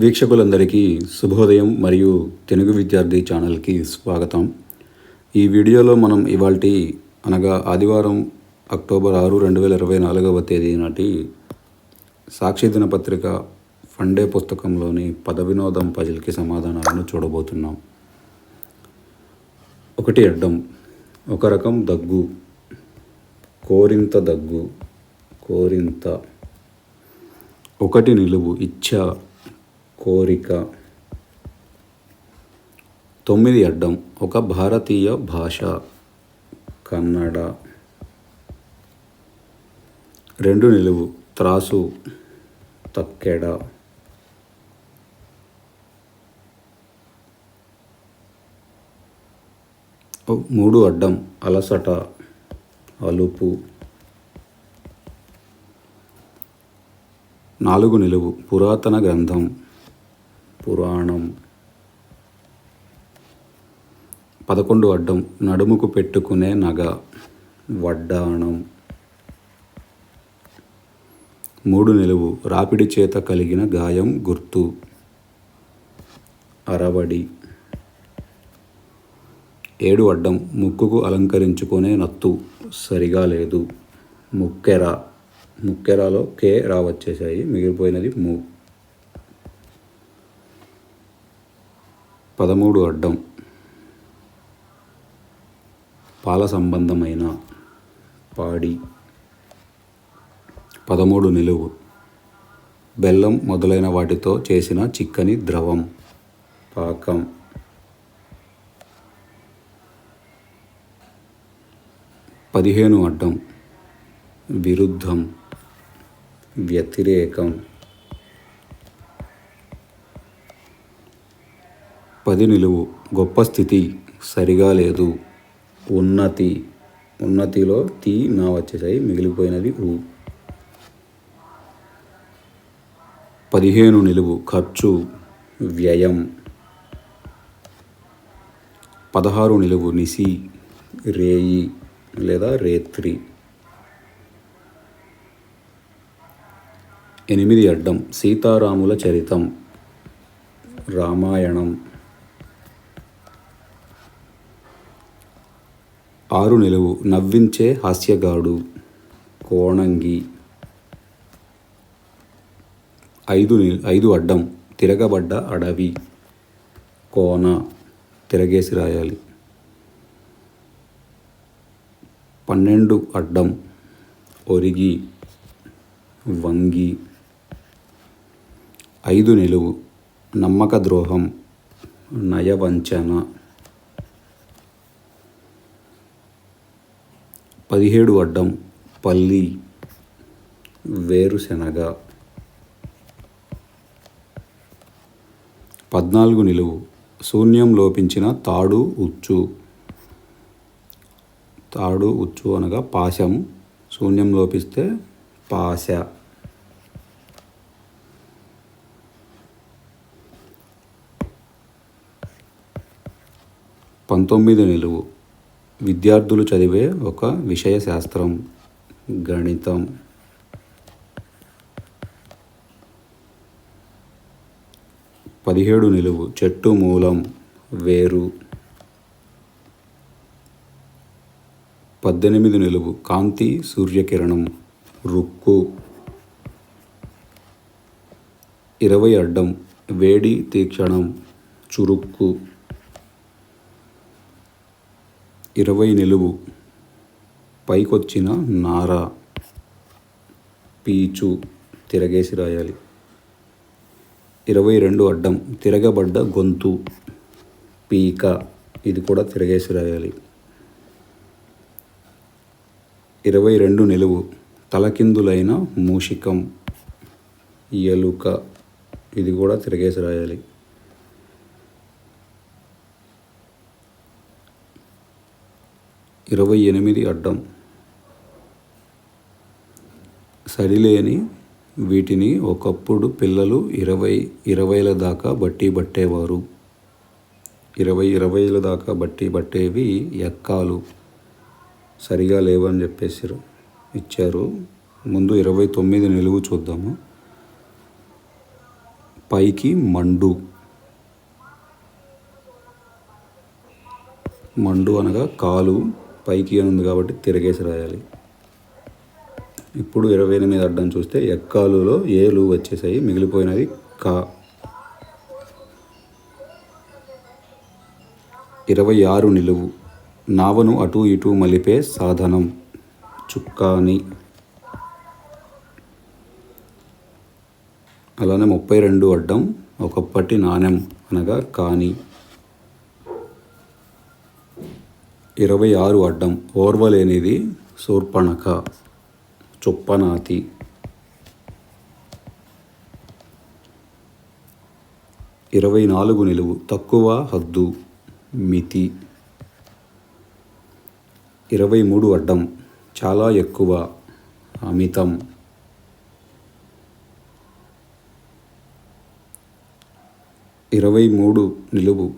వీక్షకులందరికీ శుభోదయం మరియు తెలుగు విద్యార్థి ఛానల్కి స్వాగతం. ఈ వీడియోలో మనం ఇవాల్టి అనగా ఆదివారం అక్టోబర్ ఆరు రెండు వేల ఇరవై నాలుగవ తేదీ నాటి సాక్షి దినపత్రిక ఫండే పుస్తకంలోని పద వినోదం పజిల్కి సమాధానాలను చూడబోతున్నాం. ఒకటి అడ్డం ఒక రకం దగ్గు కోరింత దగ్గు కోరింత. ఒకటి నిలువు ఇచ్ఛ కోరిక. తొమ్మిది అడ్డం. ఒక భారతీయ భాష. కన్నడ. రెండు నిలువు. త్రాసు. తక్కెడ. మూడు అడ్డం. అలసట. అలుపు. నాలుగు నిలువు. పురాతన గ్రంథం. పురాణం. పదకొండు అడ్డం నడుముకు పెట్టుకునే నగ వడ్డాణం. మూడు నిలువు రాపిడి చేత కలిగిన గాయం గుర్తు. అరవడి. ఏడు అడ్డం ముక్కుకు అలంకరించుకునే నత్తు. సరిగా లేదు. ముక్కెర. ముక్కెరలో కే రా వచ్చేసాయి మిగిలిపోయినది ము. పదమూడు అడ్డం. పాల సంబంధమైన పాడి. పదమూడు నిలువు. బెల్లం మొదలైన వాటితో చేసిన చిక్కని ద్రవం. పాకం. పదిహేను అడ్డం. విరుద్ధం. వ్యతిరేకం. పది నిలువు. గొప్ప స్థితి సరిగా లేదు. ఉన్నతి ఉన్నతిలో తీ నా వచ్చేసాయి మిగిలిపోయినది ఊ. పదిహేను నిలువు. ఖర్చు వ్యయం. పదహారు నిలువు. నిసి రేయి లేదా రేత్రి. ఎనిమిది అడ్డం. సీతారాముల చరితం. రామాయణం. ఆరు నిలువు నవ్వించే హాస్యగాడు కోణంగి. ఐదు ని ఐదు అడ్డం తిరగబడ్డ అడవి. కోన తిరగేసి రాయాలి. పన్నెండు అడ్డం ఒరిగి వంగి. ఐదు నిలువు నమ్మక ద్రోహం నయవంచన. పదిహేడు అడ్డం పల్లి వేరుశనగ. పద్నాలుగు నిలువు శూన్యం లోపించిన తాడు ఉచ్చు. తాడు ఉచ్చు అనగా పాశం. శూన్యం లోపిస్తే పాశ. పంతొమ్మిది నిలువు విద్యార్థులు చదివే ఒక విషయ శాస్త్రం గణితం. పదిహేడు నిలువు చెట్టు మూలం వేరు. పద్దెనిమిది నిలువు కాంతి సూర్యకిరణం రుక్కు. ఇరవై అడ్డం వేడి తీక్షణం చురుక్కు. ఇరవై నిలువు. పైకొచ్చిన నార పీచు తిరగేసి రాయాలి. ఇరవై రెండు అడ్డం తిరగబడ్డ గొంతు పీక ఇది కూడా తిరగేసి రాయాలి. ఇరవై రెండు నిలువు తలకిందులైన మూషికం ఎలుక ఇది కూడా తిరగేసి రాయాలి. ఇరవై ఎనిమిది అడ్డం. సరిలేని వీటిని ఒకప్పుడు పిల్లలు ఇరవై ఇరవైల దాకా బట్టి పట్టేవారు ఇరవై ఇరవైల దాకా బట్టి పట్టేవి ఎక్కాలు. సరిగా లేవని చెప్పేసారు ఇచ్చారు. ముందు ఇరవై తొమ్మిది నిలువు చూద్దాము. పైకి మండు. మండు అనగా కాలు. పైకి ఉంది కాబట్టి తిరగేసి రాయాలి. ఇప్పుడు ఇరవై ఎనిమిది అడ్డం చూస్తే ఎక్కాలులో ఏలు వచ్చేసాయి మిగిలిపోయినది కా. ఇరవై ఆరు నిలువు. నావను అటు ఇటు మలిపే సాధనం. చుక్కాని. అలానే ముప్పై రెండు అడ్డం ఒకప్పటి నాణెం అనగా కానీ. ఇరవై ఆరు అడ్డం ఓర్వలేనిది శూర్పణక చొప్పనాతి. ఇరవై నాలుగు నిలువు తక్కువ హద్దు మితి. ఇరవై మూడు అడ్డం చాలా ఎక్కువ అమితం. ఇరవై మూడు నిలువు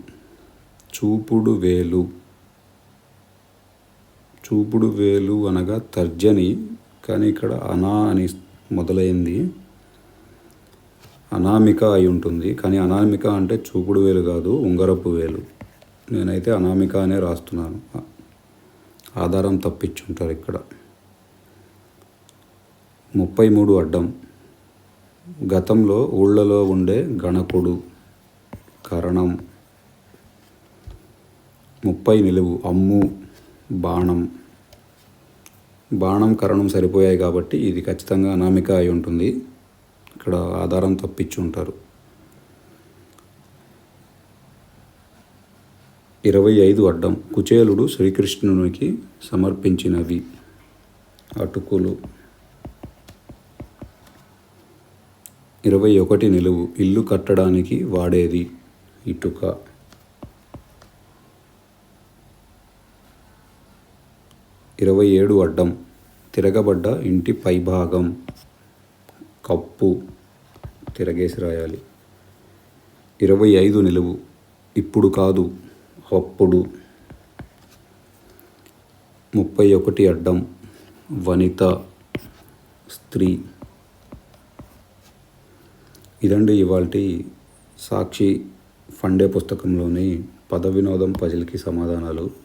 చూపుడు వేలు. చూపుడు వేలు అనగా తర్జని కానీ ఇక్కడ అనా అని మొదలైంది. అనామిక అయి ఉంటుంది కానీ అనామిక అంటే చూపుడు వేలు కాదు ఉంగరపు వేలు. నేనైతే అనామిక అనే రాస్తున్నాను. ఆధారం తప్పించుంటారు ఇక్కడ. ముప్పై మూడు అడ్డం. గతంలో ఊళ్ళలో ఉండే గణకుడు కరణం. ముప్పై నిలువు. అమ్ము. బాణం. బాణం కరణం సరిపోయాయి కాబట్టి ఇది ఖచ్చితంగా అనామిక అయి ఉంటుంది. ఇక్కడ ఆధారం తప్పించి ఉంటారు. ఇరవై ఐదు అడ్డం కుచేలుడు శ్రీకృష్ణునికి సమర్పించినవి. అటుకులు. ఇరవై ఒకటి నిలువు ఇల్లు కట్టడానికి వాడేది. ఇటుక. ఇరవై ఏడు అడ్డం తిరగబడ్డ ఇంటి పైభాగం. కప్పు తిరగేసి రాయాలి. ఇరవై ఐదు నిలువు. ఇప్పుడు కాదు అప్పుడు. ముప్పై ఒకటి అడ్డం. వనిత స్త్రీ. ఇదండి ఇవాళ సాక్షి ఫండే పుస్తకంలోని పద వినోదం పజిల్కి సమాధానాలు.